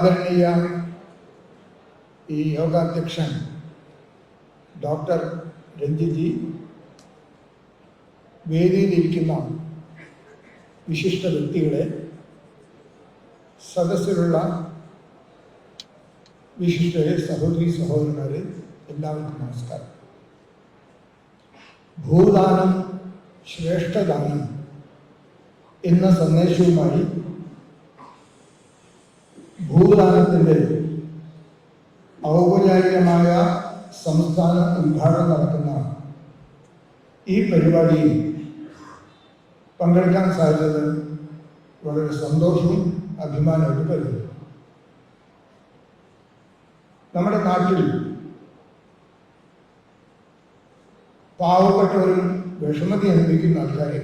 ആദരണീയ ഈ യോഗാധ്യക്ഷൻ ഡോക്ടർ രഞ്ജിജി വേദിയിലിരിക്കുന്ന വിശിഷ്ട വ്യക്തികളെ സദസ്സിലുള്ള വിശിഷ്ടരെ സഹോദരി സഹോദരന്മാരെ എല്ലാവർക്കും നമസ്കാരം. ഭൂദാനം ശ്രേഷ്ഠദാനം എന്ന സന്ദേശവുമായി ഭൂദാനത്തിന്റെ ഔപചാരികമായ സംസ്ഥാന ഉദ്ഘാടനം നടക്കുന്ന ഈ പരിപാടിയിൽ പങ്കെടുക്കാൻ സാധിച്ചത് വളരെ സന്തോഷവും അഭിമാനമായിട്ട് കരുതുന്നു. നമ്മുടെ നാട്ടിൽ പാവപ്പെട്ടവരും വിഷമതി അനുഭവിക്കുന്ന ആൾക്കാരെ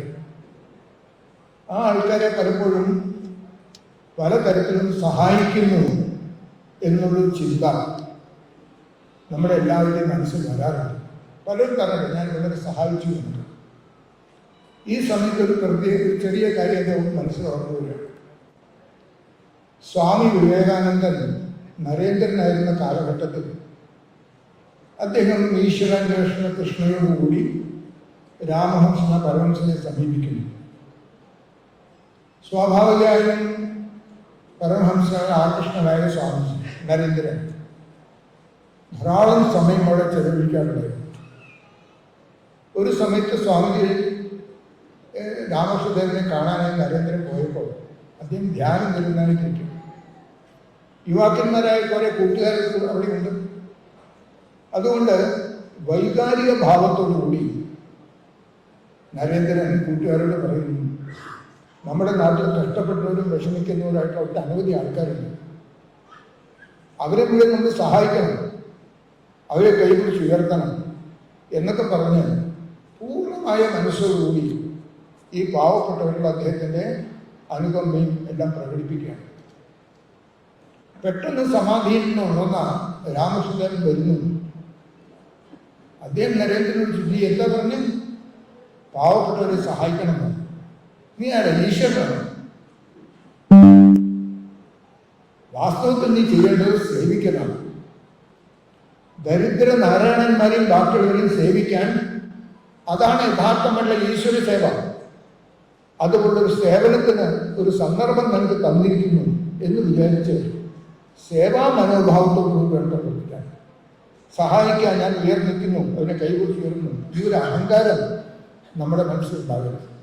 ആ ആൾക്കാരെ പലപ്പോഴും പലതരത്തിലും സഹായിക്കുന്നു എന്നുള്ളൊരു ചിന്ത നമ്മുടെ എല്ലാവരുടെയും മനസ്സിൽ വരാറുണ്ട്. പലരും പറഞ്ഞിട്ട് ഞാൻ വളരെ സഹായിച്ചു എന്ന്. ഈ സമയത്ത് ഒരു പ്രത്യേക ഒരു ചെറിയ കാര്യം അദ്ദേഹം ഓർമ്മ സ്വാമി വിവേകാനന്ദൻ നരേന്ദ്രനായിരുന്ന കാലഘട്ടത്തിൽ അദ്ദേഹം ഈശ്വരാന്വേഷണ കൃഷ്ണയോടുകൂടി രാമഹംസ പരമഹംസനെ സമീപിക്കുന്നു. സ്വാഭാവികമായും പരമഹംസ ആകൃഷ്ണനായ സ്വാമി നരേന്ദ്രൻ ധാരാളം സമയം അവിടെ ചെലവഴിക്കാറുണ്ടായിരുന്നു ഒരു സമയത്ത് സ്വാമിജി രാമകൃഷ്ണദേവനെ കാണാനായി നരേന്ദ്രൻ പോയപ്പോൾ അദ്ദേഹം ധ്യാനം തരുന്നതിന് കിട്ടി. യുവാക്കന്മാരായ കുറെ കൂട്ടുകാരെ അവിടെയുണ്ട് അതുകൊണ്ട് വൈകാരിക ഭാവത്തോടുകൂടി നരേന്ദ്രൻ കൂട്ടുകാരോട് പറയുന്നു നമ്മുടെ നാട്ടിൽ കഷ്ടപ്പെട്ടവരും വിഷമിക്കുന്നവരായിട്ട് അവിടുത്തെ അനവധി ആൾക്കാരുണ്ട്. അവരെ മുഴുവൻ നമ്മൾ സഹായിക്കണം. അവരെ കൈപിടിച്ച് ഉയർത്തണം എന്നൊക്കെ പറഞ്ഞ് പൂർണമായ മനസ്സോടുകൂടി ഈ പാവപ്പെട്ടവരുടെ അദ്ദേഹത്തിന്റെ അനുകമ്പയും എല്ലാം പ്രകടിപ്പിക്കുകയാണ്. പെട്ടെന്ന് സമാധിയിൽ നിന്ന് ഉണർന്ന രാമകൃഷ്ണൻ വരുന്നു. അദ്ദേഹം നരേന്ദ്രനോട് ചുറ്റി എന്താ പറഞ്ഞു? പാവപ്പെട്ടവരെ സഹായിക്കണമെന്ന് നീ ആരാ ഈശ്വരനാണ് വാസ്തവത്തിൽ നീ ചെയ്യേണ്ടത് സേവിക്കലാണ് ദരിദ്ര നാരായണന്മാരെയും ഡോക്ടറുകളെയും സേവിക്കാൻ അതാണ് യഥാർത്ഥമുള്ള ഈശ്വര സേവ. അതുകൊണ്ടൊരു സേവനത്തിന് ഒരു സന്ദർഭം നമുക്ക് തന്നിരിക്കുന്നു എന്ന് വിചാരിച്ച് സേവാ മനോഭാവത്തോടുകൂടി വേണ്ട പ്രവർത്തിക്കാൻ സഹായിക്കാൻ ഞാൻ ഉയർന്നിരിക്കുന്നു. അവനെ കൈകൊടുത്ത് ഉയർന്നു. ഈ ഒരു അഹങ്കാരം നമ്മുടെ മനസ്സിലുണ്ടാകരുത്.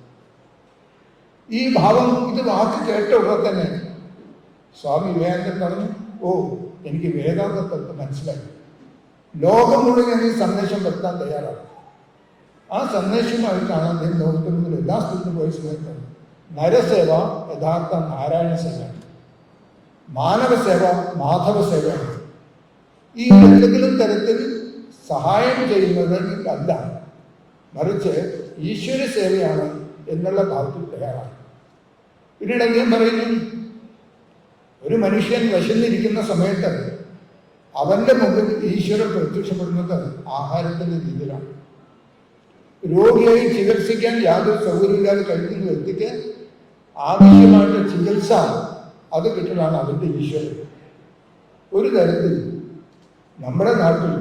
ഈ ഭാവം ഇത് വാക്ക് കേട്ട ഉടനെ തന്നെ. സ്വാമി വിവേകാനന്ദൻ പറഞ്ഞു ഓ എനിക്ക് വേദാന്ത തത്വം മനസ്സിലായി. ലോകം മുഴുവൻ ഈ സന്ദേശം വരുത്താൻ തയ്യാറാണ്. ആ സന്ദേശമായിട്ടാണ് അദ്ദേഹം ലോകത്തിൽ എല്ലാ സ്ഥലത്തും പോയി സ്വീകരിക്കുന്നത്. നരസേവ യഥാർത്ഥ നാരായണ സേവയാണ് മാനവസേവ മാധവ സേവയാണ് ഈ എന്തെങ്കിലും തരത്തിൽ സഹായം ചെയ്യുന്നത് അല്ല. മറിച്ച് ഈശ്വര സേവയാണ് എന്നുള്ള ഭാവത്തിൽ തയ്യാറാണ്. പിന്നീട് അദ്ദേഹം പറയുന്നു ഒരു മനുഷ്യൻ വിശന്നിരിക്കുന്ന സമയത്ത് അവന്റെ മുമ്പിൽ ഈശ്വരൻ പ്രത്യക്ഷപ്പെടുന്നത് ആഹാരത്തിന്റെ രീതിയിലാണ്. രോഗിയെ ചികിത്സിക്കാൻ യാതൊരു സൗകര്യമില്ലാതെ കഴിക്കുന്ന വ്യക്തിക്ക് ആവശ്യമായിട്ട് ചികിത്സ അത് കിട്ടലാണ് അതിന്റെ ഈശ്വരൻ. ഒരു തരത്തിൽ നമ്മുടെ നാട്ടിൽ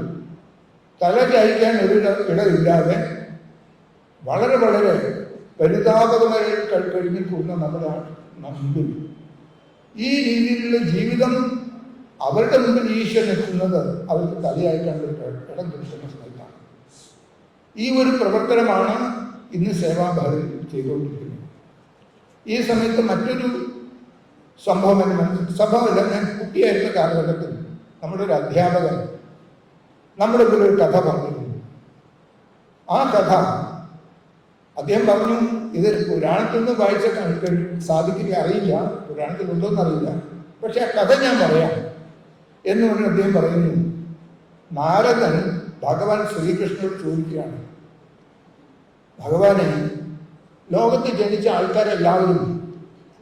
തല ചായ്ക്കാൻ ഒരു ഇടമില്ലാതെ വളരെ വളരെ പരിതാപകമായി കഴിഞ്ഞിട്ടുള്ള നമ്മുടെ മുമ്പിൽ ഈ രീതിയിലുള്ള ജീവിതം അവരുടെ മുമ്പിൽ ഈശ്വരൻ എത്തുന്നത് അവർക്ക് തലയായിട്ടാണ് ഇടം കിട്ടുന്ന സമയത്താണ്. ഈ ഒരു പ്രവർത്തനമാണ് ഇന്ന് സേവാഭാരതി ചെയ്തുകൊണ്ടിരിക്കുന്നത്. ഈ സമയത്ത് മറ്റൊരു സംഭവം എന്ന് മനസ്സിൽ സംഭവമല്ല ഞാൻ കുട്ടിയായിരുന്ന കാലഘട്ടത്തിൽ നമ്മുടെ ഒരു അധ്യാപകൻ നമ്മുടെ ഒരു കഥ പറഞ്ഞിരുന്നു. ആ കഥ അദ്ദേഹം പറഞ്ഞു ഇത് പുരാണത്തിൽ നിന്ന് വായിച്ച സാധിക്കില്ല അറിയില്ല. പുരാണത്തിൽ ഉണ്ടോന്ന് അറിയില്ല. പക്ഷെ ആ കഥ ഞാൻ പറയാം എന്ന് പറഞ്ഞ് അദ്ദേഹം പറയുന്നു നാരദൻ ഭഗവാൻ ശ്രീകൃഷ്ണനോട് ചോദിക്കുകയാണ്. ഭഗവാനെ ലോകത്ത് ജനിച്ച ആൾക്കാരെല്ലാവരും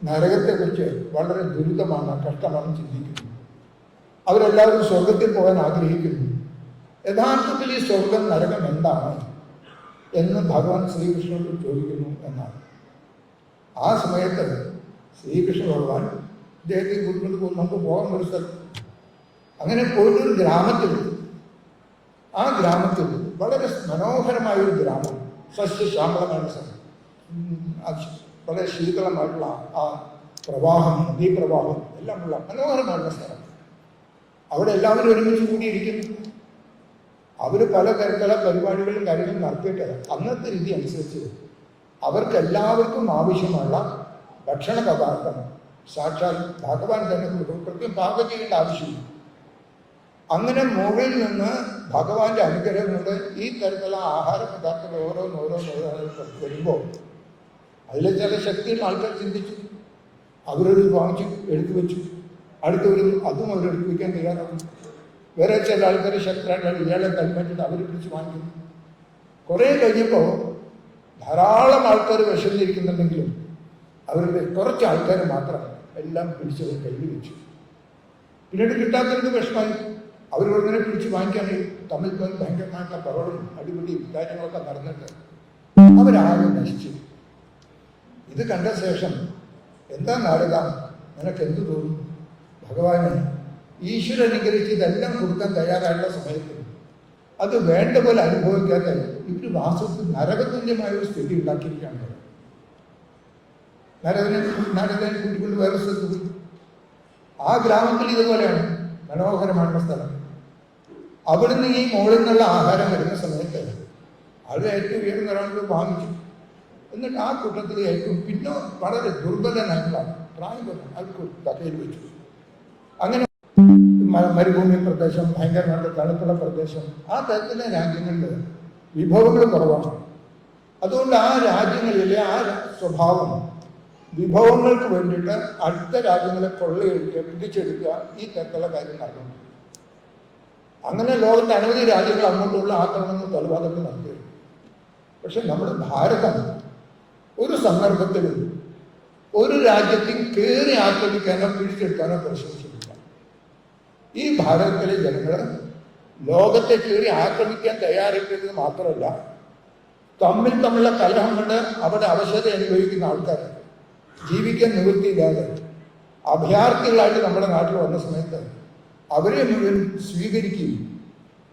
നരകത്തെക്കുറിച്ച് വളരെ ദുരിതമാണ് കഷ്ടമാണ് ചിന്തിക്കുന്നത് അവരെല്ലാവരും സ്വർഗത്തിൽ പോകാൻ ആഗ്രഹിക്കുന്നു. യഥാർത്ഥത്തിൽ ഈ സ്വർഗം നരകം എന്താണ്? എന്ന് ഭഗവാൻ ശ്രീകൃഷ്ണനോട് ചോദിക്കുന്നു എന്നാണ്. ആ സമയത്ത് ശ്രീകൃഷ്ണ ഭഗവാൻ ഇദ്ദേഹത്തെ കൂട്ടിക്കൊണ്ട് നമുക്ക് പോകാൻ ഒരു സ്ഥലം. അങ്ങനെ പോയിട്ടൊരു ഗ്രാമത്തിൽ ആ ഗ്രാമത്തിൽ വളരെ മനോഹരമായ ഒരു ഗ്രാമം സസ്യശ്യാമളമായ സ്ഥലം. വളരെ ശീതളമായിട്ടുള്ള ആ പ്രവാഹം നദീപ്രവാഹം എല്ലാമുള്ള മനോഹരമായിട്ടുള്ള സ്ഥലം. അവിടെ എല്ലാവരും ഒരുമിച്ച് കൂടിയിരിക്കുന്നു. അവർ പല തരത്തിലുള്ള പരിപാടികളും കാര്യങ്ങളും നടത്തിയിട്ട് അന്നത്തെ രീതി അനുസരിച്ച് അവർക്കെല്ലാവർക്കും ആവശ്യമുള്ള ഭക്ഷണ പദാർത്ഥം സാക്ഷാൽ ഭഗവാൻ തന്നെ കൊടുക്കും. പാകം ചെയ്യേണ്ട ആവശ്യമില്ല. അങ്ങനെ മുകളിൽ നിന്ന് ഭഗവാന്റെ അനുഗ്രഹം കൊണ്ട് ഈ തരത്തിലുള്ള ആഹാര പദാർത്ഥങ്ങൾ ഓരോന്ന് ഓരോന്ന് വരുമ്പോൾ അതിൽ ചില ശക്തിയുള്ള ആൾക്കാർ ചിന്തിച്ചു. അവരൊരു വാങ്ങിച്ചു എടുത്തു വെച്ചു. അടുത്തവരും അതും അവർ എടുത്തു വയ്ക്കാൻ തയ്യാറാവും വേറെ ചില ആൾക്കാർ ശക്തരായിട്ട് ഇയാളെ കൈമാറ്റിട്ട് അവർ പിടിച്ച് വാങ്ങിക്കും. കുറേ കഴിഞ്ഞപ്പോൾ ധാരാളം ആൾക്കാർ വിശന്നിരിക്കുന്നുണ്ടെങ്കിലും അവരുടെ കുറച്ച് ആൾക്കാർ മാത്രം എല്ലാം പിടിച്ചവർ കയ്യിൽ വെച്ചു. പിന്നീട് കിട്ടാത്തവർക്ക് വിഷമായി. അവർ ഇങ്ങനെ പിടിച്ച് വാങ്ങിക്കാൻ തമ്മിൽ തമ്മിൽ ഭയങ്കരമായിട്ടുള്ള പവറും അടിപിടിയും കാര്യങ്ങളൊക്കെ നടന്നിട്ട് അവരാകെ നശിച്ചു. ഇത് കണ്ട ശേഷം എന്താ നാടുക നിനക്ക് എന്ത് തോന്നും? ഭഗവാന് ഈശ്വരൻ അനുഗ്രഹിച്ച് ഇതെല്ലാം കൊടുക്കാൻ തയ്യാറായുള്ള സമയത്ത് അത് വേണ്ട പോലെ അനുഭവിക്കാതെ ഇവർ വാസത്തിൽ നരകതുല്യമായ ഒരു സ്ഥിതി ഉണ്ടാക്കിയിരിക്കുകയാണ്. നരകനെ നരകനെ കൂട്ടിക്കൊണ്ട് വേറെ സ്ഥലത്ത് ആ ഗ്രാമത്തിൽ ഇതുപോലെയാണ് മനോഹരമായ സ്ഥലം. അവിടുന്ന് ഈ മുകളിൽ നിന്നുള്ള ആഹാരം വരുന്ന സമയത്ത് അത് ഏറ്റവും ഉയർന്ന ഒരാൾക്ക് വാങ്ങിച്ചു. എന്നിട്ട് ആ കൂട്ടത്തിൽ ഏറ്റവും പിന്നെ വളരെ ദുർബലനായിട്ടുള്ള പ്രായം അവർക്ക് അത് കഥയിൽ വെച്ചു. അങ്ങനെ മരുഭൂമി പ്രദേശം ഭയങ്കരമായിട്ട് തണുപ്പുള്ള പ്രദേശം ആ തരത്തിലെ രാജ്യങ്ങളിൽ വിഭവങ്ങൾ കുറവാണ്. അതുകൊണ്ട് ആ രാജ്യങ്ങളിലെ ആ സ്വഭാവം വിഭവങ്ങൾക്ക് വേണ്ടിയിട്ട് അടുത്ത രാജ്യങ്ങളെ കൊള്ളയടിക്കുക പിടിച്ചെടുക്കുക ഈ തരത്തിലുള്ള കാര്യം നടക്കുന്നു അങ്ങനെ ലോകത്തെ അനവധി രാജ്യങ്ങൾ അങ്ങോട്ടുള്ള ആക്രമണങ്ങൾ കൊലപാതകങ്ങൾ നടത്തി പക്ഷെ നമ്മുടെ ഭാരതം ഒരു സന്ദർഭത്തിലും ഒരു രാജ്യത്തിൽ കയറി ആക്രമിക്കാനോ പിടിച്ചെടുക്കാനോ പരിശ്രമിച്ചിട്ടില്ല. ഈ ഭാരതത്തിലെ ജനങ്ങൾ ലോകത്തെ കീറി ആക്രമിക്കാൻ തയ്യാറെടുക്കുന്നത് മാത്രമല്ല തമ്മിൽ തമ്മിലുള്ള കലഹം കൊണ്ട് അവരുടെ അവശത അനുഭവിക്കുന്ന ആൾക്കാർ ജീവിക്കാൻ നിവൃത്തിയില്ലാതെ അഭയാർത്ഥികളായിട്ട് നമ്മുടെ നാട്ടിൽ വന്ന സമയത്ത് അവരെ മുഴുവൻ സ്വീകരിക്കുകയും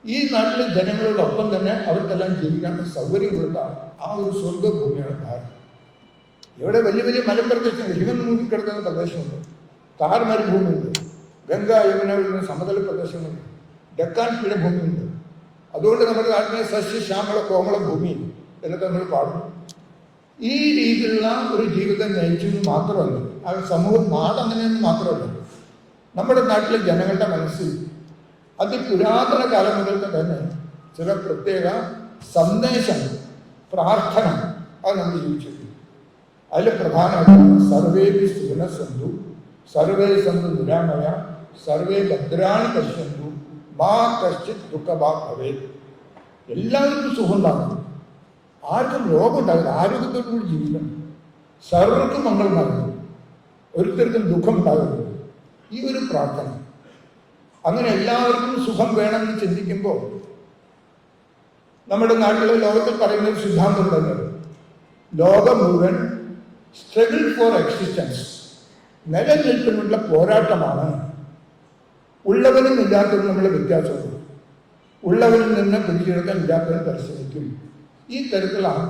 ഈ നാട്ടിലെ ജനങ്ങളോടൊപ്പം തന്നെ അവർക്കെല്ലാം ജീവിക്കാനുള്ള സൗകര്യം കൊടുത്താണ് ആ ഒരു സ്വർഗഭൂമിയാണ് ഭാരതം. ഇവിടെ വലിയ വലിയ മലപ്രദേശങ്ങൾ ഹിമൻ മൂടിക്കിടക്കുന്ന പ്രദേശമുണ്ട്. താർ മരുഭൂമിയുണ്ട് ഗംഗ യമുന സമതല പ്രദേശങ്ങളുണ്ട്. ഡെക്കാൻ പീഠഭൂമിയുണ്ട്. അതുകൊണ്ട് നമ്മുടെ നാട്ടിലെ സസ്യശ്യാമള കോമള ഭൂമി എന്നൊക്കെ നമ്മൾ പാടും ഈ രീതിയിലുള്ള ഒരു ജീവിതം നയിച്ചു മാത്രമല്ല ആ സമൂഹം മാതങ്ങനെയെന്ന് മാത്രമല്ല നമ്മുടെ നാട്ടിലെ ജനങ്ങളുടെ മനസ്സിൽ അതിപുരാതന കാലം മുതൽക്ക് തന്നെ ചില പ്രത്യേക സന്ദേശം പ്രാർത്ഥന അത് നമ്മൾ ജീവിച്ചിട്ടുണ്ട് അതിൽ പ്രധാനമായിട്ടാണ് സർവേ സുഖന സന്ധു സർവേ സന്ധു നിരാമയ സർവേ ഭദ്രാണി പശ്യന്തു മാ കശ്ചിത് ദുഃഖമാ ഭവേ എല്ലാവർക്കും സുഖം ഉണ്ടാകും ആർക്കും രോഗം ഉണ്ടാകില്ല ആരോഗ്യത്തോടു കൂടി ജീവിക്കണം. സർവർക്കും മംഗളം ഉണ്ടാകുന്നു ഒരുത്തർക്കും ദുഃഖം ഉണ്ടാകരുത് ഈ ഒരു പ്രാർത്ഥന. അങ്ങനെ എല്ലാവർക്കും സുഖം വേണമെന്ന് ചിന്തിക്കുമ്പോൾ നമ്മുടെ നാട്ടിലെ ലോകത്തിൽ പറയുന്ന ഒരു സിദ്ധാന്തം തന്നെ ലോകം മുഴുവൻ സ്ട്രഗിൾ ഫോർ എക്സിസ്റ്റൻസ് നിലനിൽപ്പിനുള്ള പോരാട്ടമാണ് ഉള്ളവനും ഇല്ലാത്തവനും നമ്മളെ വ്യത്യാസമുണ്ട് ഉള്ളവനിൽ നിന്ന് പിടിച്ചെടുക്കാൻ ഇല്ലാത്തവൻ പരിശ്രമിക്കും. ഈ തരത്തിലാണ്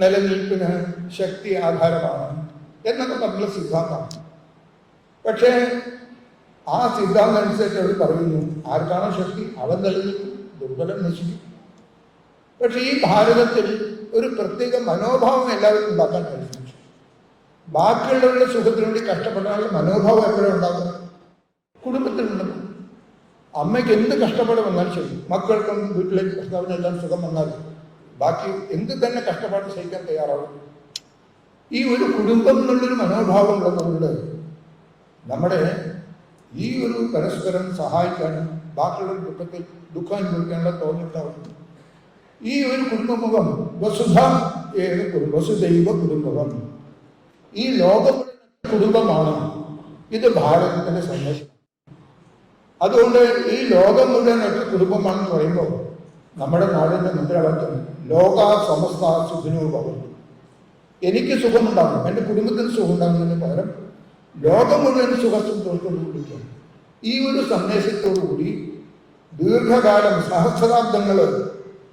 നിലനിൽപ്പിന് ശക്തി ആധാരമാണ് എന്നൊക്കെ പറഞ്ഞ സിദ്ധാന്തമാണ്. പക്ഷേ ആ സിദ്ധാന്തം അനുസരിച്ച് അവർ പറയുന്നു ആർക്കാണോ ശക്തി? അവൻ നിലനിൽക്കും ദുർബലം നശിക്കും. പക്ഷെ ഈ ഭാരതത്തിൽ ഒരു പ്രത്യേക മനോഭാവം എല്ലാവരും ഉണ്ടാക്കാൻ കഴിയും ബാക്കിയുള്ളവരുടെ സുഖത്തിനുവേണ്ടി കഷ്ടപ്പെടാനുള്ള മനോഭാവം എപ്പോഴും ഉണ്ടാകും കുടുംബത്തിലുണ്ട് അമ്മയ്ക്ക് എന്ത് കഷ്ടപ്പാട് വന്നാലും ശരി. മക്കൾക്കും വീട്ടിലേക്ക് ഭർത്താവിനെല്ലാം സുഖം വന്നാലും ബാക്കി എന്ത് തന്നെ കഷ്ടപ്പാട് സഹിക്കാൻ തയ്യാറാവും. ഈ ഒരു കുടുംബം എന്നുള്ളൊരു മനോഭാവം ഉള്ളതുകൊണ്ട് നമ്മുടെ ഈ ഒരു പരസ്പരം സഹായിക്കാനും ബാക്കിയുള്ള ദുഃഖത്തിൽ ദുഃഖം അനുഭവിക്കാനുള്ള തോന്നുന്നുണ്ടാവും ഈ ഒരു കുടുംബമുഖം വസുധ വസുദൈവ കുടുംബം. ഈ ലോകം കുടുംബമാണ് ഇത് ഭാരതത്തിന്റെ സന്ദേശം. അതുകൊണ്ട് ഈ ലോകം മുഴുവൻ ഒരു കുടുംബമാണെന്ന് പറയുമ്പോൾ നമ്മുടെ നാടിന്റെ മുദ്രാവാക്യം ലോക സമസ്ത സുഖിനോ എനിക്ക് സുഖമുണ്ടാകും എന്റെ കുടുംബത്തിന് സുഖമുണ്ടാകുന്നതിന് പകരം ലോകം മുഴുവൻ സുഖസന്തോഷത്തോടുകൂടിയിരിക്കും ഈ ഒരു സന്ദേശത്തോടുകൂടി ദീർഘകാലം സഹസ്രാബ്ദങ്ങൾ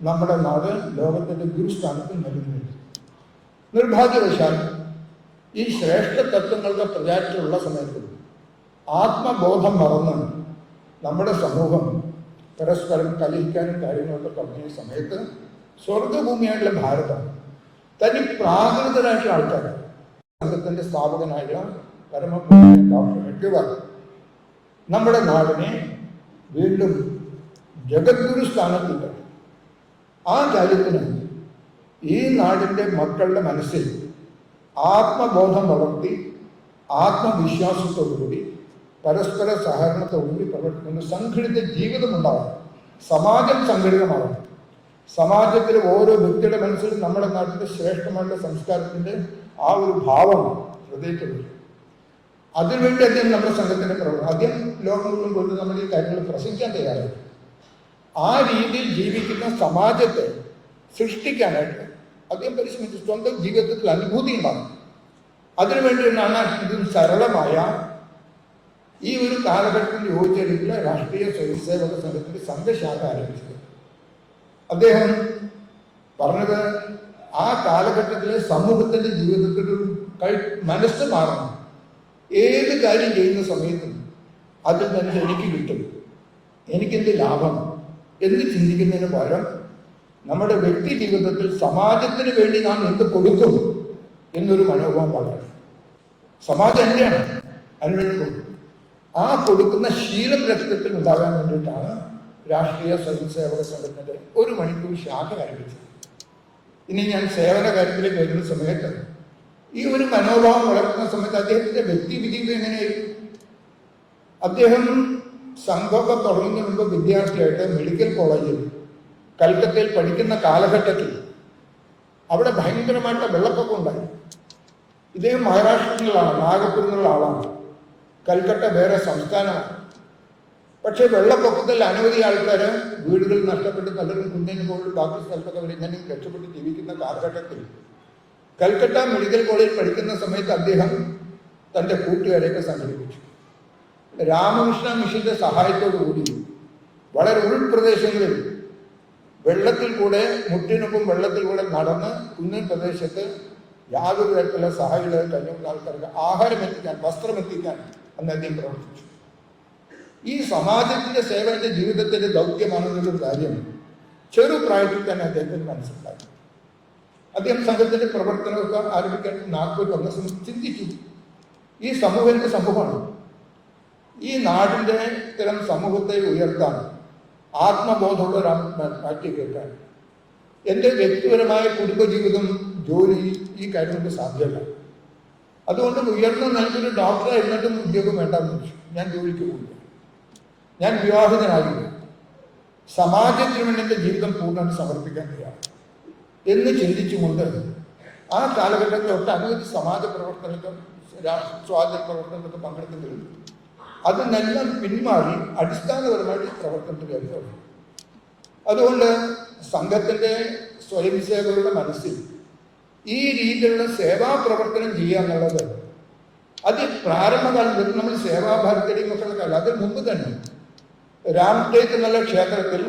നമ്മുടെ നാട് ലോകത്തിന്റെ ഗുരുസ്ഥാനത്ത് നൽകുന്നുണ്ട് നിർഭാഗ്യവശാൽ ഈ ശ്രേഷ്ഠ തത്വങ്ങളുടെ പ്രചാരത്തിലുള്ള സമയത്ത് ആത്മബോധം മറന്ന് നമ്മുടെ സമൂഹം പരസ്പരം കലഹിക്കാനും കാര്യങ്ങളൊക്കെ തുടങ്ങിയ സമയത്ത് സ്വർഗഭൂമിയായിട്ടുള്ള ഭാരതം തനി പ്രാകൃതരായിട്ടുള്ള ആൾക്കാർ സംഘത്തിന്റെ സ്ഥാപകനായ പരമപൂജ്യ ഡോക്ടർ നമ്മുടെ നാടിനെ വീണ്ടും ജഗദ്ഗുരു സ്ഥാനത്തുണ്ട്. ആ കാര്യത്തിന് ഈ നാടിന്റെ മക്കളുടെ മനസ്സിൽ ആത്മബോധം വളർത്തി ആത്മവിശ്വാസത്തോടുകൂടി പരസ്പര സഹകരണത്തോടുകൂടി പ്രവർത്തിക്കുന്ന സംഘടിത ജീവിതമുണ്ടാവണം. സമാജം സംഘടിതമാവണം. സമാജത്തിലെ ഓരോ വ്യക്തിയുടെ മനസ്സിൽ നമ്മുടെ നാട്ടിലെ ശ്രേഷ്ഠമായ സംസ്കാരത്തിന്റെ ആ ഒരു ഭാവം ഹൃദയത്തിൽ അതിനുവേണ്ടി അദ്ദേഹം നമ്മുടെ സംഘത്തിന്റെ പ്രവർത്തനം ആദ്യം ലോകം മുഴുവൻ കൊണ്ട് നമ്മൾ ഈ കാര്യങ്ങൾ പ്രസംഗിക്കാൻ തയ്യാറായി. ആ രീതിയിൽ ജീവിക്കുന്ന സമാജത്തെ സൃഷ്ടിക്കാനായിട്ട് അദ്ദേഹം പരിശ്രമിച്ചു സ്വന്തം ജീവിതത്തിൽ അനുഭൂതി ഉണ്ടാകും തന്നെയാണ് ഇതിൽ സരളമായ ഈ ഒരു കാലഘട്ടത്തിൽ യോജിച്ചെങ്കിൽ രാഷ്ട്രീയ സ്വയംസേവക സംഘത്തിന്റെ സംഘശാഖ ആരംഭിച്ചത്. അദ്ദേഹം പറഞ്ഞത് ആ കാലഘട്ടത്തിലെ സമൂഹത്തിന്റെ ജീവിതത്തിൽ ഒരു മനസ്സ് മാറണം. ഏത് കാര്യം ചെയ്യുന്ന സമയത്തും അതിൽ തന്നെ എനിക്ക് കിട്ടും. എനിക്കെന്ത് ലാഭം എന്ന് ചിന്തിക്കുന്നതിന് പകരം നമ്മുടെ വ്യക്തി ജീവിതത്തിൽ സമാജത്തിന് വേണ്ടി നാം എന്ത് കൊടുക്കും എന്നൊരു മനോഭാവം വളരെ സമാജം എന്റെയാണ് അതിനുവേണ്ടി കൊടുക്കും. ആ കൊടുക്കുന്ന ശീലം രക്തത്തിൽ ഉണ്ടാകാൻ വേണ്ടിയിട്ടാണ് രാഷ്ട്രീയ സ്വയംസേവക സംഘത്തിന്റെ ഒരു മണിക്കൂർ ശാഖ ആരംഭിച്ചത് ഇനി ഞാൻ സേവന കാര്യത്തിലേക്ക് വരുന്ന സമയത്ത് ഈ ഒരു മനോഭാവം വളർത്തുന്ന സമയത്ത് അദ്ദേഹത്തിന്റെ വ്യക്തി ജീവിതം എങ്ങനെയായിരുന്നു അദ്ദേഹം സംഘമൊക്കെ തുടങ്ങുന്നതിന് മുമ്പ് വിദ്യാർത്ഥിയായിട്ട് മെഡിക്കൽ കോളേജിൽ കൽക്കത്തയിൽ പഠിക്കുന്ന കാലഘട്ടത്തിൽ അവിടെ ഭയങ്കരമായിട്ടുള്ള വെള്ളപ്പൊക്കം ഉണ്ടായി. ഇദ്ദേഹം മഹാരാഷ്ട്രയിൽ ആളാണ് ആളാണ്. കൽക്കട്ട വേറെ സംസ്ഥാനമാണ്. പക്ഷേ വെള്ളപ്പൊക്കത്തിൽ അനവധി ആൾക്കാർ വീടുകൾ നഷ്ടപ്പെട്ട് പലരും കുഞ്ഞിന് പോലും ബാക്കി സ്ഥലത്തൊക്കെ വരുന്നതിനും രക്ഷപ്പെട്ട് ജീവിക്കുന്ന കാലഘട്ടത്തിൽ കൽക്കട്ട മെഡിക്കൽ കോളേജിൽ പഠിക്കുന്ന സമയത്ത് അദ്ദേഹം തന്റെ കൂട്ടുകാരെയൊക്കെ സംഘടിപ്പിച്ചു. രാമകൃഷ്ണ മിഷന്റെ സഹായത്തോടു കൂടി വളരെ ഉൾപ്രദേശങ്ങളിൽ വെള്ളത്തിൽ കൂടെ മുട്ടിനൊപ്പം വെള്ളത്തിൽ കൂടെ നടന്ന് കുന്നിൻ പ്രദേശത്ത് യാതൊരു തരത്തിലുള്ള സഹായികളെ കഴിയുന്ന ആൾക്കാർക്ക് ആഹാരം എത്തിക്കാൻ വസ്ത്രം എത്തിക്കാൻ അന്ന് പ്രവർത്തിച്ചു. ഈ സമാജത്തിന്റെ സേവനത്തെ ജീവിതത്തിന്റെ ദൗത്യമാണെന്നുള്ളൊരു കാര്യം ചെറുപ്രായത്തിൽ തന്നെ അദ്ദേഹത്തിന് മനസ്സിലാക്കി അദ്ദേഹം സംഘത്തിന്റെ പ്രവർത്തനമൊക്കെ ആരംഭിക്കാൻ നാട്ടിൽ സമയത്ത് ചിന്തിച്ചു. ഈ സമൂഹം എന്ത് സമൂഹമാണ്? ഈ നാടിന്റെ ഇത്തരം സമൂഹത്തെ ഉയർത്താൻ ആത്മബോധമുള്ള ഒരാൾ മാറ്റി കേൾക്കാൻ എന്റെ വ്യക്തിപരമായ കുടുംബജീവിതം ജോലി ഈ കാര്യങ്ങൾക്ക് സാധ്യമല്ല. അതുകൊണ്ട് ഉയർന്ന നിലയ്ക്കൊരു ഡോക്ടറെ എന്നിട്ടും ഉദ്യോഗം ചോദിച്ചു ഞാൻ ജോലിക്ക് പോകില്ല ഞാൻ വിവാഹിതനാകില്ല സമാജത്തിന് വേണ്ടി എന്റെ ജീവിതം പൂർണമായിട്ട് സമർപ്പിക്കാൻ തയ്യാറ് എന്ന് ചിന്തിച്ചുകൊണ്ട് ആ കാലഘട്ടത്തിൽ ഒട്ടനവധി സമാജ പ്രവർത്തനങ്ങൾക്കും സ്വാതന്ത്ര്യ പ്രവർത്തനങ്ങൾക്ക് പങ്കെടുക്കുന്നുണ്ട് അതിനെല്ലാം പിന്മാറി അടിസ്ഥാനപരമായിട്ട് പ്രവർത്തനത്തിൽ ഏർപ്പെടും അതുകൊണ്ട് സംഘത്തിന്റെ സ്വയംസേവകരുടെ മനസ്സിൽ ഈ രീതിയിലുള്ള സേവാപ്രവർത്തനം ചെയ്യുക എന്നുള്ളത് അത് പ്രാരംഭകാലത്ത് നമ്മൾ സേവാഭാരതിയുടെയും മക്കളുടെ കാലം. അതിന് മുമ്പ് തന്നെ രാംടേക്ക് എന്നുള്ള ക്ഷേത്രത്തിൽ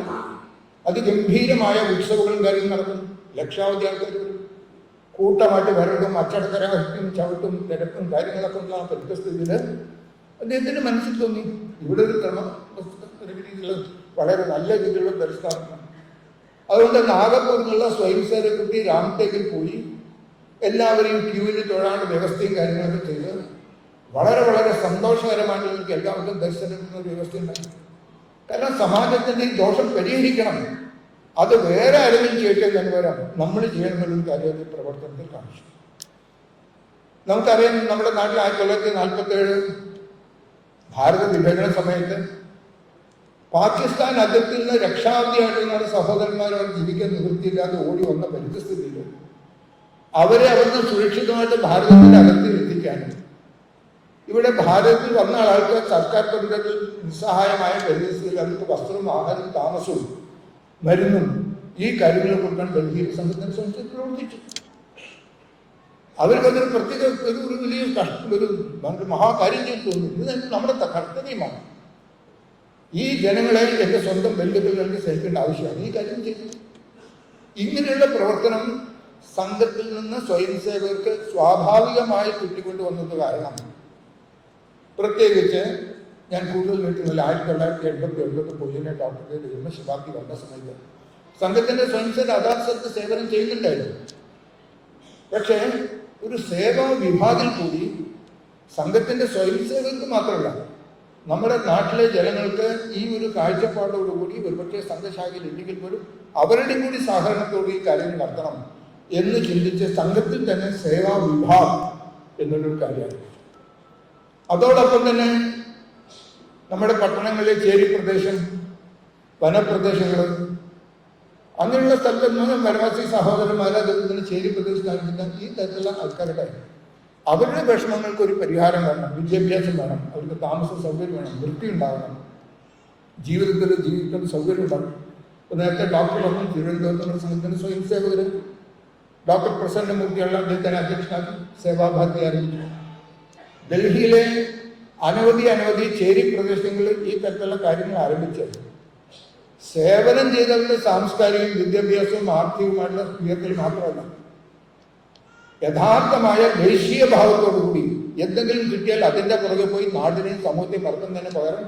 അതിഗംഭീരമായ ഉത്സവങ്ങളും കാര്യം നടക്കും. ലക്ഷാവധി ആൾക്കാർ കൂട്ടമായിട്ട് വരണ്ടും അച്ചടക്കര വഹിക്കും ചവിട്ടും തിരക്കും കാര്യങ്ങളൊക്കെ ഉള്ള ആ പരിസ്ഥിതിയിൽ അദ്ദേഹത്തിന് മനസ്സിൽ തോന്നി. ഇവിടെ ഒരു ക്രമം രീതിയിലുള്ള വളരെ നല്ല രീതിയിലുള്ള പരിസ്ഥാപനം. അതുകൊണ്ട് നാഗപ്പൂരിലുള്ള നിന്നുള്ള സ്വയംസേവക കുട്ടി രാമത്തേക്കിൽ പോയി. എല്ലാവരെയും ക്യൂവിൽ തൊഴാണ്ട് വ്യവസ്ഥയും കാര്യങ്ങളൊക്കെ ചെയ്ത് വളരെ വളരെ സന്തോഷകരമായിട്ട് നിങ്ങൾക്ക് എല്ലാവർക്കും ദർശനം ഒരു വ്യവസ്ഥ ഉണ്ടായി കാരണം സമാജത്തിന്റെ ഈ ദോഷം പരിഹരിക്കണം. അത് വേറെ ആരെങ്കിലും തന്നെ വരാം. നമ്മൾ ചെയ്യണമെന്നൊരു കാര്യം പ്രവർത്തനത്തിൽ കാണിച്ചു. നമുക്കറിയാം നമ്മുടെ നാട്ടിൽ ആയിരത്തി തൊള്ളായിരത്തി നാൽപ്പത്തി ഏഴ് ഭാരത വിഭജന സമയത്ത് പാകിസ്ഥാൻ അതിർത്തിയിൽ നിന്ന് രക്ഷാവധിയായിട്ട് നമ്മുടെ സഹോദരന്മാരോട് ജീവിക്കാൻ നിവൃത്തിയില്ലാതെ ഓടി വന്ന പരിസ്ഥിതിയിൽ അവരെ അവിടുന്ന് സുരക്ഷിതമായിട്ട് ഭാരതത്തിന്റെ അകത്ത് എത്തിക്കാനും. ഇവിടെ ഭാരതത്തിൽ വന്ന ആൾക്ക് സർക്കാർ തന്ത്രത്തിൽ നിസ്സഹായമായ പരിസ്ഥിതിയിൽ അവർക്ക് വസ്ത്രവും ആഹാരവും താമസവും മരുന്നും ഈ കാര്യങ്ങളെ കൊടുക്കാൻ ഡൽഹിയിൽ സംഘത്തിന് സംസ്ഥാനത്ത് പ്രവർത്തിച്ചു. അവർക്ക് അതൊരു പ്രത്യേക ഒരു വലിയ കഷ്ടം ഒരു നമുക്ക് മഹാകാര്യം തോന്നുന്നു. ഇത് നമ്മുടെ കർത്തവ്യമാണ് ഈ ജനങ്ങളെ എന്റെ സ്വന്തം ബന്ധുക്കളിലേക്ക് സഹിക്കേണ്ട ആവശ്യമാണ്. ഈ കാര്യം ചെയ്തു ഇങ്ങനെയുള്ള പ്രവർത്തനം സംഘത്തിൽ നിന്ന് സ്വയം സേവകർക്ക് സ്വാഭാവികമായി കിട്ടിക്കൊണ്ട് വന്നത് കാരണം പ്രത്യേകിച്ച് ഞാൻ കൂടുതൽ നിൽക്കുന്നില്ല ആയിരത്തി തൊള്ളായിരത്തി എൺപത്തി ഒൻപത് പൊയ്യനെ ഡോക്ടറെ വരുന്ന ശിവാബ്ദി വന്ന സമയത്ത് സംഘത്തിന്റെ സ്വയം സേവ അതാത് സേവനം ചെയ്യുന്നുണ്ടായിരുന്നു. പക്ഷേ ഒരു സേവാ വിഭാഗത്തിൽ കൂടി സംഘത്തിന്റെ സ്വയം സേവകർക്ക് മാത്രമല്ല നമ്മുടെ നാട്ടിലെ ജനങ്ങൾക്ക് ഈ ഒരു കാഴ്ചപ്പാടോടുകൂടി ഒരുപക്ഷെ സംഘശാഖയിൽ ഉണ്ടെങ്കിൽ പോലും അവരുടെയും കൂടി സഹകരണത്തോട് ഈ കാര്യങ്ങൾ നടത്തണം. എന്ന് ചിന്തിച്ച് സംഘത്തിൽ തന്നെ സേവാ വിഭാഗ് എന്നുള്ളൊരു കാര്യമാണ്. അതോടൊപ്പം തന്നെ നമ്മുടെ പട്ടണങ്ങളിലെ ചേരി പ്രദേശം വനപ്രദേശങ്ങൾ അങ്ങനെയുള്ള സ്ഥലത്ത് നിന്ന് വനവാസി സഹോദരന്മാരെ അതുപോലെ ചേരി പ്രദേശത്തായിരിക്കുന്ന ഈ തരത്തിലുള്ള ആൾക്കാരുടെ അവരുടെ വിഷമങ്ങൾക്ക് ഒരു പരിഹാരം വേണം വിദ്യാഭ്യാസം വേണം അവർക്ക് താമസ സൗകര്യം വേണം വൃത്തി ഉണ്ടാകണം ജീവിതത്തിൽ ജീവിക്കുന്ന സൗകര്യം ഉണ്ടാകും നേരത്തെ ഡോക്ടർ പറഞ്ഞു തിരുവനന്തപുരത്ത് നമ്മുടെ സംഘത്തിന് സ്വയം സേവകര് ഡോക്ടർ പ്രസന്നമൂർത്തിയുള്ള അദ്ദേഹത്തിന് അധ്യക്ഷനാക്കി സേവാഭാരതി അറിയിച്ചു ഡൽഹിയിലെ അനവധി അനവധി ചേരി പ്രദേശങ്ങളിൽ ഈ തരത്തിലുള്ള കാര്യങ്ങൾ ആരംഭിച്ചത്. സേവനം ചെയ്തവരുടെ സാംസ്കാരികവും വിദ്യാഭ്യാസവും ആർത്തികവുമായിട്ടുള്ള ഉയർത്തൽ മാത്രമല്ല. യഥാർത്ഥമായ ദേശീയ ഭാവത്തോടുകൂടി എന്തെങ്കിലും കിട്ടിയാൽ അതിന്റെ പുറകെ പോയി നാടിനെയും സമൂഹത്തെയും മറക്കുന്നതിന് പകരം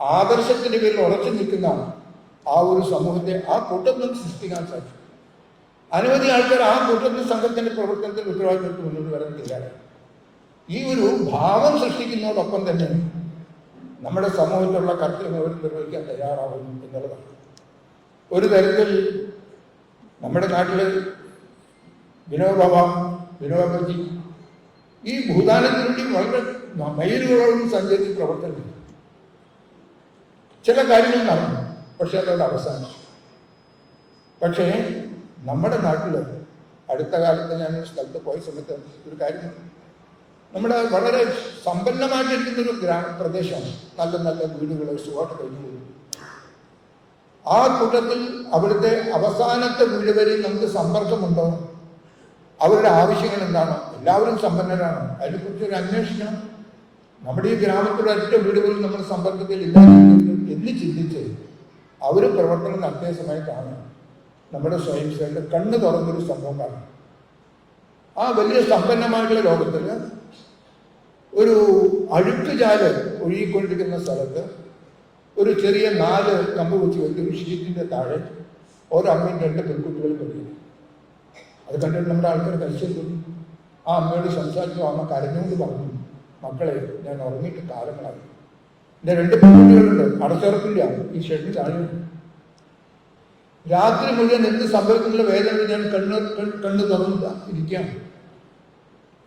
ആദർശത്തിന്റെ പേരിൽ ഉറച്ചു നിൽക്കുന്ന ആ ഒരു സമൂഹത്തെ ആ കൂട്ടത്തിൽ സൃഷ്ടിക്കാൻ സാധിക്കും. അനവധി ആൾക്കാർ ആ കൂട്ടത്തിൽ സംഘത്തിന്റെ പ്രവർത്തനത്തിൽ ഉത്തരവാദിത്തത്തിൽ മുന്നോട്ട് വരാൻ തയ്യാറായി ഈ ഒരു ഭാവം സൃഷ്ടിക്കുന്നതോടൊപ്പം തന്നെ നമ്മുടെ സമൂഹത്തിലുള്ള കർത്തവ്യം അവർ നിർവഹിക്കാൻ തയ്യാറാവുന്നു എന്നുള്ളതാണ്. ഒരു തരത്തിൽ നമ്മുടെ നാട്ടിൽ വിനോബാബ ബാബ വിനോദ ബജി ഈ ഭൂദാനത്തിന് വേണ്ടി വളരെ മയിലുകളോടും സഞ്ചരിച്ച് പ്രവർത്തനം ചില കാര്യങ്ങൾ നടന്നു പക്ഷെ അതോടെ അവസാനിച്ചു. പക്ഷേ നമ്മുടെ നാട്ടിൽ അടുത്ത കാലത്ത് ഞാൻ സ്ഥലത്ത് പോയ സമയത്ത് ഒരു കാര്യം നമ്മുടെ വളരെ സമ്പന്നമായിട്ടിരിക്കുന്ന ഒരു ഗ്രാമപ്രദേശമാണ് നല്ല നല്ല വീടുകൾ സുഖമായിട്ട് കഴിഞ്ഞു ആ കൂട്ടത്തിൽ അവിടുത്തെ അവസാനത്തെ വീട് വരെ നമുക്ക് സമ്പർക്കമുണ്ടോ? അവരുടെ ആവശ്യങ്ങൾ എന്താണോ? എല്ലാവരും സമ്പന്നരാണ്. അതിനെക്കുറിച്ച് ഒരു അന്വേഷിക്കണം നമ്മുടെ ഈ ഗ്രാമത്തിലെ ഒറ്റ വീടുകളിൽ നമ്മുടെ സമ്പർക്കത്തിൽ ഇല്ലാതിരിക്കുന്നു എന്ന് ചിന്തിച്ച് അവർ പ്രവർത്തനം നടത്തിയ സമയത്താണ് നമ്മുടെ സ്വയം സേവന കണ്ണ് തുറന്നൊരു സംഭവം കാണും ആ വലിയ സമ്പന്നമായിട്ടുള്ള ലോകത്തിൽ ഒരു അഴുക്ക് അഴുക്കുചാൽ ഒഴുകിക്കൊണ്ടിരിക്കുന്ന സ്ഥലത്ത് ഒരു ചെറിയ നാല് കമ്പ് കുത്തി വെച്ച് ഒരു താഴെ ഒരമ്മയും രണ്ട് പെൺകുട്ടികളും കഴിയും അത് കണ്ടിട്ട് നമ്മുടെ ആൾക്കാർ കഴിച്ചു ആ അമ്മയോട് സംസാരിച്ചു അമ്മ കരഞ്ഞുകൊണ്ട് പറഞ്ഞു മക്കളെ ഞാൻ ഉറങ്ങിയിട്ട് കാലങ്ങളായി. എന്റെ രണ്ട് പെൺകുട്ടികളുണ്ട് അടച്ചുറപ്പില്ല ഈ ഷെഡിൽ താഴെ രാത്രി മുഴുവൻ എന്ത് സംഭവിക്കുന്നുള്ള വേദന ഞാൻ കണ്ണ് കണ്ണ് തുറന്നില്ല. തുറന്ന് ഇരിക്കുകയാണ്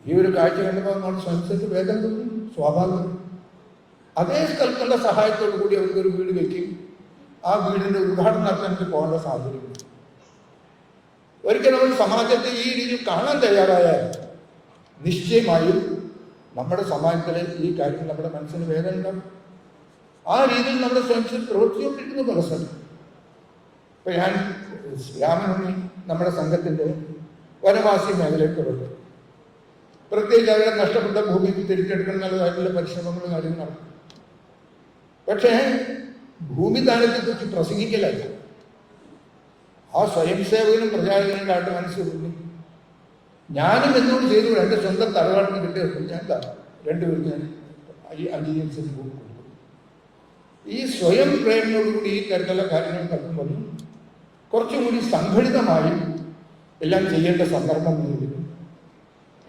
ഈ ഒരു കാഴ്ച കണ്ടപ്പോൾ നമ്മൾ സംശയത്തിൽ വേദന തോന്നി. സ്വാഭാവികം. അതേ സ്ഥലത്തുള്ള സഹായത്തോടു കൂടി അവർക്കൊരു വീട് വെക്കും. ആ വീടിന്റെ ഉദ്ഘാടനം നടത്താൻ എനിക്ക് പോകേണ്ട സാഹചര്യമുണ്ട്. ഒരിക്കലും നമ്മൾ സമാജത്തെ ഈ രീതിയിൽ കാണാൻ തയ്യാറായാൽ നിശ്ചയമായും നമ്മുടെ സമാജത്തിലെ ഈ കാര്യം നമ്മുടെ മനസ്സിന് വേദന ഉണ്ടാവും ആ രീതിയിൽ നമ്മുടെ സ്വയം പ്രവർത്തിച്ചുകൊണ്ടിരിക്കുന്നു പല സ്ഥലം ഇപ്പൊ ഞാൻ ശ്രീരാമനുണ്ണി നമ്മുടെ സംഘത്തിന്റെ വനവാസി മേഖലയിൽ തുടങ്ങി പ്രത്യേകിച്ച് അവരെ നഷ്ടപ്പെട്ട ഭൂമിക്ക് എന്നുള്ളതായിട്ടുള്ള പരിശ്രമങ്ങളും കാര്യങ്ങളും. നടക്കും പക്ഷേ ഭൂമിദാനത്തെ കുറിച്ച് പ്രസംഗിക്കലല്ല. ആ സ്വയം സേവകനും പ്രചാരകനുമായിട്ട് മനസ്സിലുണ്ട് ഞാനും എന്നോട് ചെയ്തു എന്റെ സ്വന്തം തറവാട്ടിന് കിട്ടിയ ഞാൻ രണ്ടുപേർക്ക് ഞാൻ അംഗീകരിച്ചത് കൊടുക്കും ഈ സ്വയം പ്രേരണയോടുകൂടി ഈ തരത്തിലുള്ള കാര്യങ്ങൾ നടക്കുമ്പോൾ കുറച്ചുകൂടി സംഘടിതമായി എല്ലാം ചെയ്യേണ്ട സന്ദർഭം നേരിടും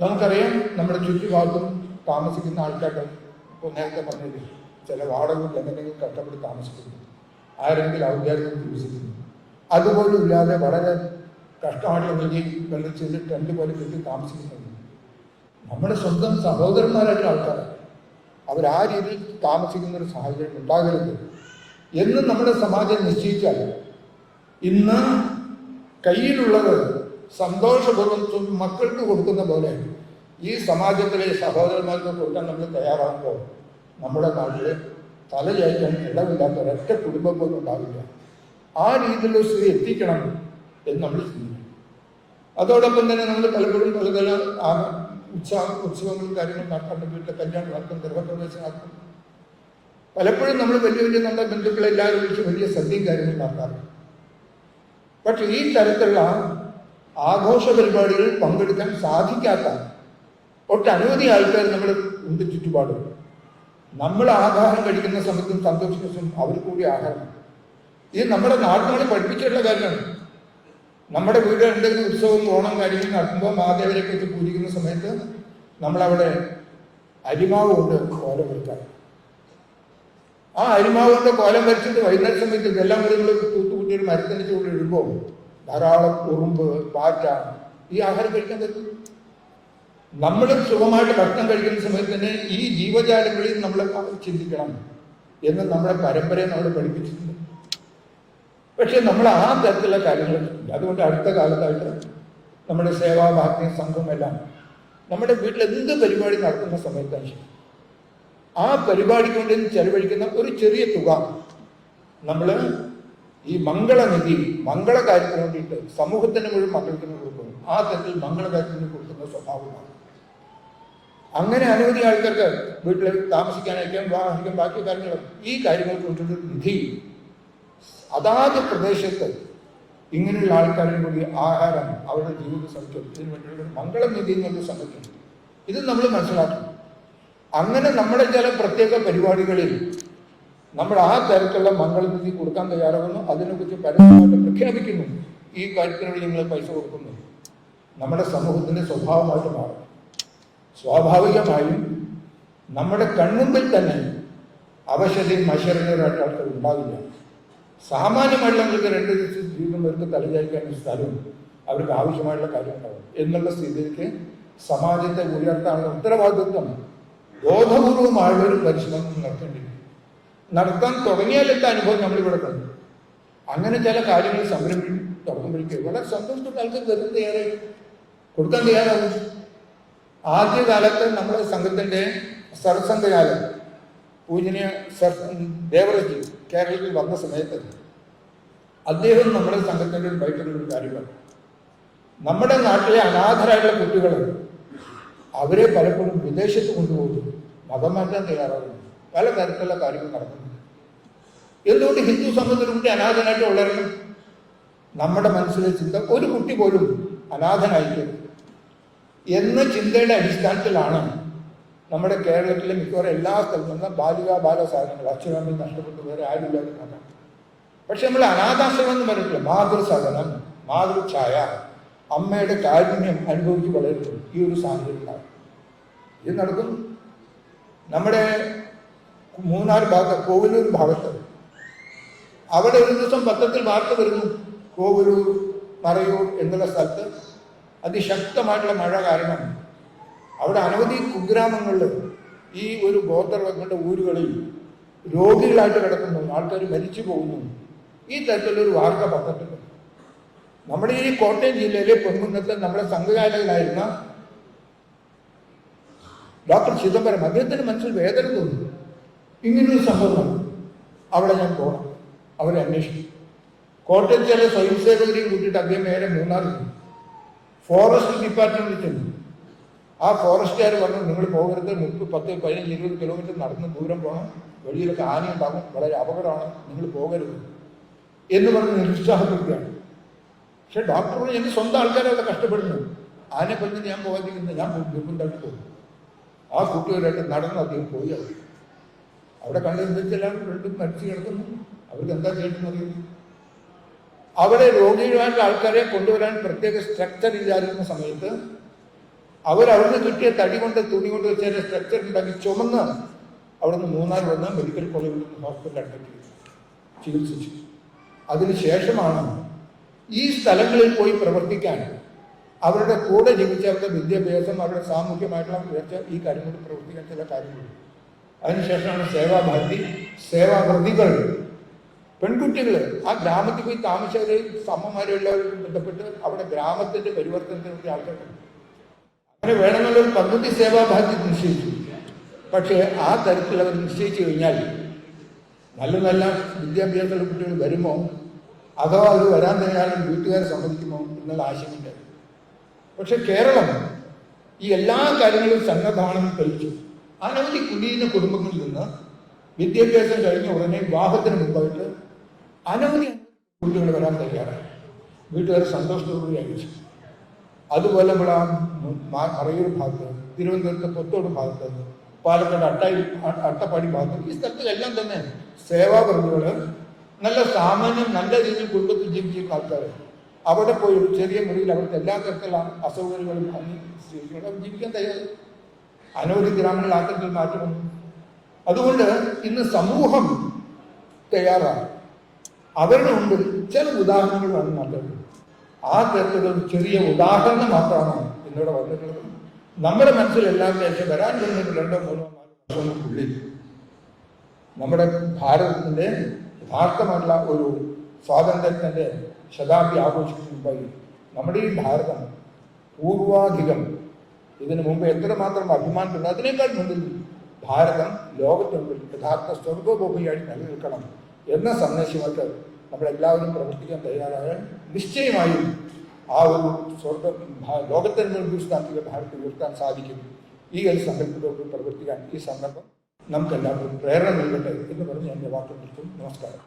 നമുക്കറിയാം നമ്മുടെ ചുറ്റുഭാഗത്തും താമസിക്കുന്ന ഇപ്പോൾ നേരത്തെ പറഞ്ഞില്ലേ ചില വാടകകൾ എങ്ങനെയെങ്കിലും കഷ്ടപ്പെട്ട് താമസിക്കുന്നു. ആരെങ്കിലും ഔദ്യോഗികം ചികിത്സിക്കുന്നു. അതുപോലും ഇല്ലാതെ വളരെ കഷ്ടമായിട്ടുള്ള വലിയ വെള്ളം ചെയ്ത് ടെന്റ് പോലെ കെട്ടി താമസിക്കുന്നുണ്ട്. നമ്മുടെ സ്വന്തം സഹോദരന്മാരായിട്ടുള്ള ആൾക്കാർ അവർ ആ രീതിയിൽ താമസിക്കുന്ന ഒരു സാഹചര്യം ഉണ്ടാകരുത്. എന്ന് നമ്മുടെ സമാജം നിശ്ചയിച്ചാൽ ഇന്ന് കയ്യിലുള്ളത് സന്തോഷപൂർവം മക്കൾക്ക് കൊടുക്കുന്ന പോലെ ഈ സമാജത്തിലെ സഹോദരന്മാർക്ക് കൊടുക്കാൻ നമ്മൾ തയ്യാറാകുമ്പോൾ നമ്മുടെ നാട്ടിൽ തലചായ്ക്കാൻ ഇടമില്ലാത്ത ഒരൊറ്റ കുടുംബം പോലും ഉണ്ടാവില്ല. ആ രീതിയിലുള്ള സ്ഥിതി എത്തിക്കണം എന്ന് നമ്മൾ ചിന്തിക്കും അതോടൊപ്പം തന്നെ നമ്മൾ പലപ്പോഴും പല പല ആ ഉത്സവ ഉത്സവങ്ങളും കാര്യങ്ങളും നടത്താറുണ്ട് വീട്ടിലെ കല്യാണം നടത്തും ഗർഭപ്രവേശനം നടത്തും പലപ്പോഴും നമ്മൾ വലിയ വലിയ നമ്മുടെ ബന്ധുക്കളെ എല്ലാവരും വിളിച്ച് വലിയ സദ്യയും കാര്യങ്ങളും നടത്താറുണ്ട്. പക്ഷെ ഈ തരത്തിലുള്ള ആഘോഷ പരിപാടികളിൽ പങ്കെടുക്കാൻ സാധിക്കാത്ത ഒട്ടനവധി ആൾക്കാർ നമ്മൾ ഉണ്ട് ചുറ്റുപാടും. നമ്മൾ ആഹാരം കഴിക്കുന്ന സമയത്തും സന്തോഷിക്കുന്ന അവർ കൂടി ആഹാരം ഇത് നമ്മുടെ നാടുകളിൽ പഠിപ്പിച്ചിട്ടുള്ള കാര്യമാണ്. നമ്മുടെ വീട് എന്തെങ്കിലും ഉത്സവം ഓണം കാര്യങ്ങൾ നടത്തുമ്പോൾ മാതേവരെ കുറിച്ച് പൂജിക്കുന്ന സമയത്ത് നമ്മളവിടെ അരിമാവ് കൊണ്ട് കോലം വരയ്ക്കാം ആ അരിമാവ് കൊണ്ട് കോലം വരച്ചിട്ട് വൈകുന്നേര സമയത്ത് ഇതെല്ലാം കൂടി നമ്മൾ ഒരു മരത്തിന്റെ ചൂട് ഇടുമ്പോൾ ധാരാളം ഉറുമ്പ് പാറ്റ ഈ ആഹാരം കഴിക്കാൻ പറ്റും? നമ്മൾ സുഖമായിട്ട് ഭക്ഷണം കഴിക്കുന്ന സമയത്ത് തന്നെ ഈ ജീവജാലങ്ങളിൽ നമ്മൾ ചിന്തിക്കണം എന്ന് നമ്മുടെ പരമ്പരയെ നമ്മൾ പഠിപ്പിച്ചിട്ടുണ്ട്. പക്ഷെ നമ്മൾ ആ തരത്തിലുള്ള കാര്യങ്ങൾ അതുകൊണ്ട് അടുത്ത കാലത്തായിട്ട് നമ്മുടെ സേവാഭാഗ്യ സംഘം എല്ലാം നമ്മുടെ വീട്ടിൽ എന്ത് പരിപാടി നടത്തുന്ന സമയത്താണ് ആ പരിപാടിക്ക് വേണ്ടി ചെലവഴിക്കുന്ന ഒരു ചെറിയ തുക നമ്മൾ ഈ മംഗളനിധി മംഗളകാര്യത്തിന് വേണ്ടിയിട്ട് സമൂഹത്തിന് മുഴുവൻ മക്കൾക്കിന് കൊടുക്കുന്നു. ആ തരത്തിൽ മംഗളകാര്യത്തിന് കൊടുക്കുന്ന സ്വഭാവമാണ്. അങ്ങനെ അനവധി ആൾക്കാർക്ക് വീട്ടിൽ താമസിക്കാനയക്കാം വിവാഹിക്കാൻ ബാക്കി കാര്യങ്ങളും. ഈ കാര്യങ്ങൾക്ക് വേണ്ടിയിട്ട് നിധി. അതാത് പ്രദേശത്ത് ഇങ്ങനെയുള്ള ആൾക്കാരുടെ കൂടി ആഹാരം അവരുടെ ജീവിത ഇതിനു വേണ്ടിയുള്ള മംഗളനിധി എന്നുള്ള സംഗതിയുണ്ട് ഇത് നമ്മൾ മനസ്സിലാക്കണം. അങ്ങനെ നമ്മുടെ ചില പ്രത്യേക പരിപാടികളിൽ നമ്മൾ ആ തരത്തിലുള്ള മംഗളനിധി കൊടുക്കാൻ തയ്യാറാകുന്നു. അതിനെക്കുറിച്ച് പരസ്യമായിട്ട് പ്രഖ്യാപിക്കുന്നു. ഈ കാര്യത്തിന് നിങ്ങൾ പൈസ കൊടുക്കുന്നു. നമ്മുടെ സമൂഹത്തിന്റെ സ്വഭാവമായിട്ട് മാറും. സ്വാഭാവികമായും നമ്മുടെ കൺമുമ്പിൽ തന്നെ അവശതയും ആൾക്കാർ ഉണ്ടാവില്ല. സാമാന്യമായിട്ടുള്ളവർക്ക് രണ്ട് ദിവസം ജീവിതം അവർക്ക് തലചാരിക്കാൻ സ്ഥലവും അവർക്ക് ആവശ്യമായിട്ടുള്ള കാര്യം ഉണ്ടാവും എന്നുള്ള സ്ഥിതിക്ക് സമാജത്തെ ഉയർത്താനുള്ള ഉത്തരവാദിത്വം ബോധപൂർവമായ ഒരു പരിശ്രമം നടത്തേണ്ടിയിരിക്കും നടത്താൻ തുടങ്ങിയാലത്തെ അനുഭവം നമ്മളിവിടെ കണ്ടു. അങ്ങനെ ചില കാര്യങ്ങൾ സംരംഭിക്കും തുടങ്ങുമ്പോഴേക്കും വളരെ സന്തോഷത്തോടെ ആൾക്ക് വെറും കൊടുക്കാൻ തയ്യാറാവും ആദ്യകാലത്ത് നമ്മുടെ സംഘത്തിന്റെ സർസംഘകാലം പൂജനീയ സർ ദേവറജി കേരളത്തിൽ വന്ന സമയത്ത് അദ്ദേഹം നമ്മുടെ സംഘത്തിന്റെ ഒരു ബൈക്കിൽ ഒരു കാര്യമാണ് നമ്മുടെ നാട്ടിലെ അനാഥരായിട്ടുള്ള കുട്ടികൾ അവരെ പലപ്പോഴും വിദേശത്ത് കൊണ്ടുപോകുന്നു. മതം മാറ്റാൻ തയ്യാറാകുന്നു. പല തരത്തിലുള്ള കാര്യങ്ങൾ നടക്കുന്നു എന്തുകൊണ്ട് ഹിന്ദു സമൂഹത്തിൽ കുട്ടി അനാഥനായിട്ട് വളരണം? നമ്മുടെ മനസ്സിലെ ചിന്ത ഒരു കുട്ടി പോലും അനാഥനായിരിക്കും എന്ന ചിന്തയുടെ അടിസ്ഥാനത്തിലാണ് നമ്മുടെ കേരളത്തിലെ മിക്കവാറും എല്ലാ സ്ഥലത്തും നിന്ന് ബാലിക ബാല സാധനങ്ങൾ അച്ഛനമ്മ നഷ്ടപ്പെട്ടു വേറെ ആരുമില്ലാതെ കാണാം പക്ഷെ നമ്മൾ അനാഥാശ്രമം എന്ന് പറഞ്ഞിട്ടില്ല മാതൃസദനം മാതൃഛായ അമ്മയുടെ കാരുണ്യം അനുഭവിച്ച് വളരുന്നു ഈ ഒരു സാഹചര്യത്തിലാണ്. ഇത് നടക്കുന്നു നമ്മുടെ മൂന്നാർ ഭാഗത്ത് കോവിലൂർ ഭാഗത്ത്. അവിടെ ഒരു ദിവസം പത്രത്തിൽ വാർത്ത വരുന്നു കോവിലൂർ മറയൂർ എന്നുള്ള സ്ഥലത്ത് അതിശക്തമായിട്ടുള്ള മഴ കാരണം. അവിടെ അനവധി കുഗ്രാമങ്ങളിൽ ഈ ഒരു ഗോത്രവർഗങ്ങളുടെ ഊരുകളിൽ രോഗികളായിട്ട് കിടക്കുന്നു ആൾക്കാർ മരിച്ചു പോകുന്നു. ഈ തരത്തിലൊരു വാർത്ത പത്രത്തിൽ നമ്മുടെ ഈ കോട്ടയം ജില്ലയിലെ പൊൻകുന്നത്ത് നമ്മുടെ സംഘകാലകനായിരുന്ന ഡോക്ടർ ചിദംബരം അദ്ദേഹത്തിന് മനസ്സിൽ വേദന തോന്നി ഇങ്ങനൊരു സംഭവം അവിടെ ഞാൻ പോകണം അവരെ അന്വേഷിക്കും. കോട്ടയം ചില സ്വയംസേവകരെയും കൂട്ടിയിട്ട് അദ്ദേഹം നേരെ മൂന്നാർ ചെന്നു. ഫോറസ്റ്റ് ഡിപ്പാർട്ട്മെന്റിൽ ചെന്നു. ആ ഫോറസ്റ്റുകാർ പറഞ്ഞു നിങ്ങൾ പോകരുത്. മുപ്പത് പത്ത് പതിനഞ്ച് ഇരുപത് കിലോമീറ്റർ നടന്ന് ദൂരം പോകണം. വഴിയിലൊക്കെ ആന ഉണ്ടാകും വളരെ അപകടമാണ്. നിങ്ങൾ പോകരുത്. എന്ന് പറഞ്ഞ് നിരുത്സാഹപ്പെടുത്തുകയാണ് പക്ഷെ ഡോക്ടർ എന്റെ സ്വന്തം ആൾക്കാരെ കഷ്ടപ്പെടുന്നു. ആനെ കൊല്ലിട്ട് ഞാൻ പോകാതിരിക്കുന്നത് ഞാൻ നിർബന്ധമായിട്ട് പോകും ആ കുട്ടികളായിട്ട് നടന്ന് അദ്ദേഹം പോയി അവിടെ. അവിടെ കണ്ടെല്ലാം രണ്ടും മരിച്ചു കിടക്കുന്നു. അവർക്ക് എന്താ ചെയ്യണമെന്ന് അറിയുന്നു അവരെ രോഗികളായിട്ടുള്ള ആൾക്കാരെ കൊണ്ടുവരാൻ പ്രത്യേക സ്ട്രക്ചർ ഇല്ലാതിരുന്ന സമയത്ത് അവരവിടുന്ന് കിട്ടിയ തടി കൊണ്ട് തുണി കൊണ്ട് വെച്ച സ്ട്രക്ചർ ഉണ്ടാക്കി ചുമന്ന് അവിടുന്ന് മൂന്നാർ വന്ന് മെഡിക്കൽ കോളേജിൽ നിന്ന് ഹോസ്പിറ്റലിൽ അഡ്മിറ്റ് ചെയ്തു. ചികിത്സിച്ചു. അതിനുശേഷമാണ് ഈ സ്ഥലങ്ങളിൽ പോയി പ്രവർത്തിക്കാൻ അവരുടെ കൂടെ ജീവിച്ചവരുടെ വിദ്യാഭ്യാസം അവരുടെ സാമൂഹ്യമായിട്ടുള്ള ഈ കാര്യങ്ങളിൽ പ്രവർത്തിക്കാൻ ചില കാര്യങ്ങൾ അതിനുശേഷമാണ് സേവാഭാരതി സേവാഭൃതികൾ പെൺകുട്ടികൾ ആ ഗ്രാമത്തിൽ പോയി താമസിച്ചവരെയും അമ്മമാരും എല്ലാവരും ബന്ധപ്പെട്ട് അവിടെ ഗ്രാമത്തിന്റെ പരിവർത്തനത്തിന് വേണ്ടി ആൾക്കാർ അങ്ങനെ വേണമെന്നുള്ളൊരു പദ്ധതി സേവാഭാരതി നിശ്ചയിച്ചു. പക്ഷേ ആ തരത്തിൽ അവർ നിശ്ചയിച്ചു കഴിഞ്ഞാൽ നല്ല നല്ല വിദ്യാഭ്യാസമുള്ള കുട്ടികൾ വരുമോ? അതോ അത് വരാൻ തന്നെയാലും വീട്ടുകാരെ സമ്മതിക്കുമോ എന്നുള്ള ആശയമുണ്ട്. പക്ഷെ കേരളം ഈ എല്ലാ കാര്യങ്ങളും സന്നദ്ധാണെന്ന് കഴിച്ചു അനവധി കുലീന കുടുംബങ്ങളിൽ നിന്ന് വിദ്യാഭ്യാസം കഴിഞ്ഞ ഉടനെ വിവാഹത്തിന് മുമ്പായിട്ട് അനവധി കുട്ടികൾ വരാൻ തയ്യാറായി. വീട്ടുകാർ സന്തോഷത്തോടുകൂടി അയച്ചു അതുപോലെ നമ്മൾ ആ മറയൂർ ഭാഗത്ത് തിരുവനന്തപുരത്ത് പൊത്തോട് ഭാഗത്ത് പാലക്കാട് അട്ടായി അട്ടപ്പാടി ഭാഗത്ത് ഈ സ്ഥലത്തിലെല്ലാം തന്നെ സേവാപ്രതികൾ നല്ല സാമാന്യം നല്ല രീതിയിൽ കുടുംബത്തിൽ ജീവിക്കുന്ന ആൾക്കാർ അവിടെ പോയി ഒരു ചെറിയ മുറിയിൽ അവർക്ക് എല്ലാ തരത്തിലുള്ള അസൗകര്യങ്ങളും ഭംഗി ജീവിക്കാൻ തയ്യാറ് അനവധി ഗ്രാമങ്ങളിൽ ആക്കത്തിൽ മാറ്റി വന്നു. അതുകൊണ്ട് ഇന്ന് സമൂഹം തയ്യാറാണ്. അവരുടെ മുമ്പിൽ ചില ഉദാഹരണങ്ങളാണ് നല്ലത് ആ ഒരു ചെറിയ ഉദാഹരണം മാത്രമാണ് ഇന്നിവിടെ വന്നിട്ടുള്ളത്. നമ്മുടെ മനസ്സിൽ എല്ലാം ശേഷം വരാൻ വരുന്നത് രണ്ടോ മൂന്നോ വർഷങ്ങൾക്കുള്ളിൽ നമ്മുടെ ഭാരതത്തിന്റെ യഥാർത്ഥമല്ല ഒരു സ്വാതന്ത്ര്യത്തിന്റെ ശതാബ്ദി ആഘോഷിക്കുമ്പോൾ നമ്മുടെ ഈ ഭാരതം പൂർവാധികം ഇതിനു മുമ്പ് എത്രമാത്രം അഭിമാനമുണ്ട്. അതിനേക്കാൾ മുന്നിൽ ഭാരതം ലോകത്തിന് മുമ്പിൽ യഥാർത്ഥ സ്വർഗോപഭൂമിയായി നിലനിൽക്കണം എന്ന സന്ദേശമായിട്ട് നമ്മളെല്ലാവരും പ്രവർത്തിക്കാൻ തയ്യാറായാൽ നിശ്ചയമായും ആ ഒരു സ്വർഗ ലോകത്തിന് മുൻപിൽ സ്ഥാപിക്കുക ഉയർത്താൻ സാധിക്കും. ഈ ഒരു സങ്കല്പത്തോട് പ്രവർത്തിക്കാൻ ഈ സന്ദർഭം നമുക്കെല്ലാവർക്കും പ്രേരണ നൽകട്ടെ എന്ന് പറഞ്ഞ് എന്റെ വാക്ക് നിർത്തും നമസ്കാരം.